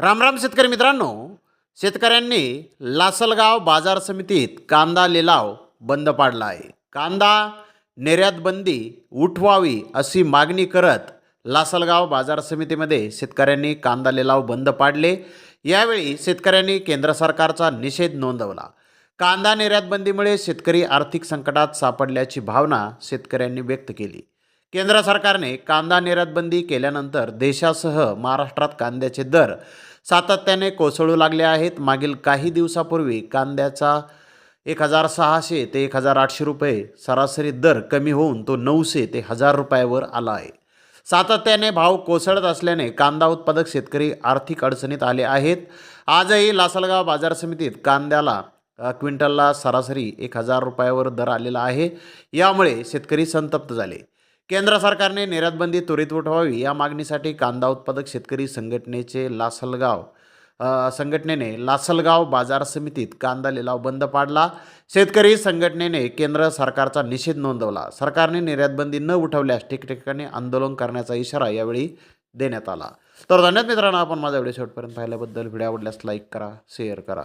रामराम शेतकरी मित्रांनो शेतकऱ्यांनी लासलगाव बाजार समितीत कांदा लिलाव बंद पाडला आहे. कांदा निर्यात बंदी उठवावी अशी मागणी करत लासलगाव बाजार समितीमध्ये शेतकऱ्यांनी कांदा लिलाव बंद पाडले. यावेळी शेतकऱ्यांनी केंद्र सरकारचा निषेध नोंदवला. कांदा निर्यात बंदीमुळे शेतकरी आर्थिक संकटात सापडल्याची भावना शेतकऱ्यांनी व्यक्त केली. केंद्र सरकारने कांदा निर्यातबंदी केल्यानंतर देशासह महाराष्ट्रात कांद्याचे दर सातत्याने कोसळू लागले आहेत. मागील काही दिवसापूर्वी कांद्याचा एक हजार सहाशे ते एक हजार आठशे रुपये सरासरी दर कमी होऊन तो नऊशे ते हजार रुपयावर आला आहे. सातत्याने भाव कोसळत असल्याने कांदा उत्पादक शेतकरी आर्थिक अडचणीत आले आहेत. आजही लासलगाव बाजार समितीत कांद्याला क्विंटलला सरासरी एक हजार रुपयावर दर आलेला आहे. यामुळे शेतकरी संतप्त झाले. केंद्र सरकारने निर्यातबंदी त्वरित उठवावी या मागणीसाठी कांदा उत्पादक शेतकरी संघटनेचे लासलगाव संघटनेने लासलगाव बाजार समितीत कांदा लिलाव बंद पाडला. शेतकरी संघटनेने केंद्र सरकारचा निषेध नोंदवला. सरकारने निर्यातबंदी न उठवल्यास ठिकठिकाणी आंदोलन करण्याचा इशारा यावेळी देण्यात आला. तर धन्यवाद मित्रांनो आपण माझा व्हिडिओ शेवटपर्यंत पाहिल्याबद्दल. व्हिडिओ आवडल्यास लाईक करा शेअर करा.